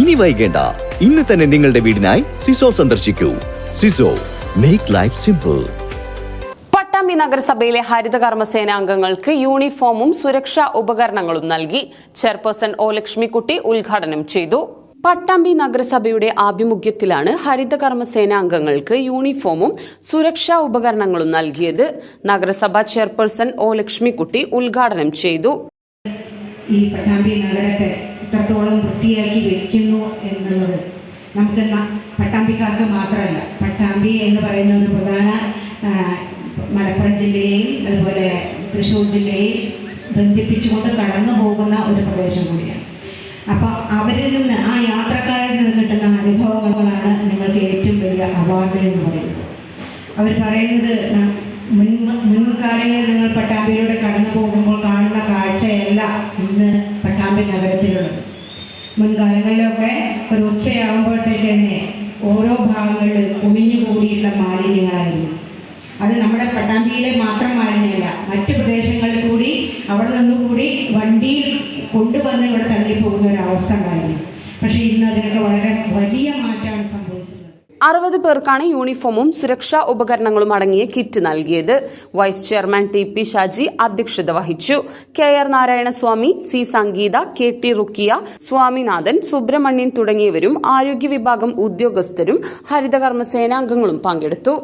ഇനി വൈകേണ്ട. ഇന്ന് തന്നെ നിങ്ങളുടെ വീടിനായി സിസോ സന്ദർശിക്കൂ. സിസോ മേക്ക് ലൈഫ് സിമ്പിൾ പട്ടാമ്പി നഗരസഭയിലെ ഹരിതകർമ്മസേന അംഗങ്ങൾക്ക് യൂണിഫോമും സുരക്ഷാ ഉപകരണങ്ങളും നൽകി ചെയർപേഴ്സൺ ഒ ലക്ഷ്മിക്കുട്ടി ഉദ്ഘാടനം ചെയ്തു. പട്ടാമ്പി നഗരസഭയുടെ ആഭിമുഖ്യത്തിലാണ് ഹരിതകർമ്മസേന അംഗങ്ങൾക്ക് യൂണിഫോമും സുരക്ഷാ ഉപകരണങ്ങളും നൽകിയത്. നഗരസഭ ചെയർപേഴ്സൺ ഒ ലക്ഷ്മിക്കുട്ടി ഉദ്ഘാടനം ചെയ്തു. ഈ പട്ടാമ്പി നഗരത്തെ എത്രത്തോളം വൃത്തിയാക്കി വെക്കുന്നു എന്നുള്ളത്. നമുക്ക് പട്ടാമ്പിക്കാർക്ക് മാത്രമല്ല പട്ടാമ്പി എന്ന് പറയുന്ന ഒരു പ്രധാന മലപ്പുറം ജില്ലയെയും അതുപോലെ തൃശ്ശൂർ ജില്ലയെയും ബന്ധിപ്പിച്ചുകൊണ്ട് കടന്നു പോകുന്ന ഒരു പ്രദേശം കൂടിയാണ്. അപ്പോൾ അവരിൽ നിന്ന് ആ യാത്രക്കാരിൽ നിന്ന് കിട്ടുന്ന അനുഭവങ്ങളാണ് നിങ്ങൾക്ക് ഏറ്റവും വലിയ അവാർഡ് എന്ന് പറയുന്നത്. അവർ പറയുന്നത് മുൻ മുൻകാലങ്ങളിൽ നിങ്ങൾ പട്ടാമ്പിയിലൂടെ കടന്നു പോകുമ്പോൾ കാണുന്ന കാഴ്ചയല്ല ഇന്ന് നഗരത്തിലുള്ളത് മുൻകാലങ്ങളിലൊക്കെ ഒരു ഉച്ചയാകുമ്പോഴത്തേക്ക് തന്നെ ഓരോ ഭാഗങ്ങളിൽ കുമിഞ്ഞുകൂടിയുള്ള മാലിന്യങ്ങളായിരുന്നു. അത് നമ്മുടെ പട്ടാമ്പിയിലെ മാത്രം മാലിന്യമല്ല മറ്റ് പ്രദേശങ്ങളിൽ കൂടി അവിടെ നിന്നുകൂടി വണ്ടിയിൽ കൊണ്ടുവന്ന് ഇവിടെ തള്ളിപ്പോകുന്ന ഒരു അവസ്ഥ ഉണ്ടായിരുന്നു. പക്ഷേ ഇന്ന് അതിനൊക്കെ വളരെ വലിയ മാറ്റമാണ് അറുപത് പേർക്കാണ് യൂണിഫോമും സുരക്ഷാ ഉപകരണങ്ങളും അടങ്ങിയ കിറ്റ് നൽകിയത്. Vice chairman T P Shaji അധ്യക്ഷത വഹിച്ചു. K R Narayanaswamy C Sangeetha K T Rukhiya Swaminathan Subramanian തുടങ്ങിയവരും ആരോഗ്യ വിഭാഗം ഉദ്യോഗസ്ഥരും ഹരിതകർമ്മ സേനാംഗങ്ങളും പങ്കെടുത്തു.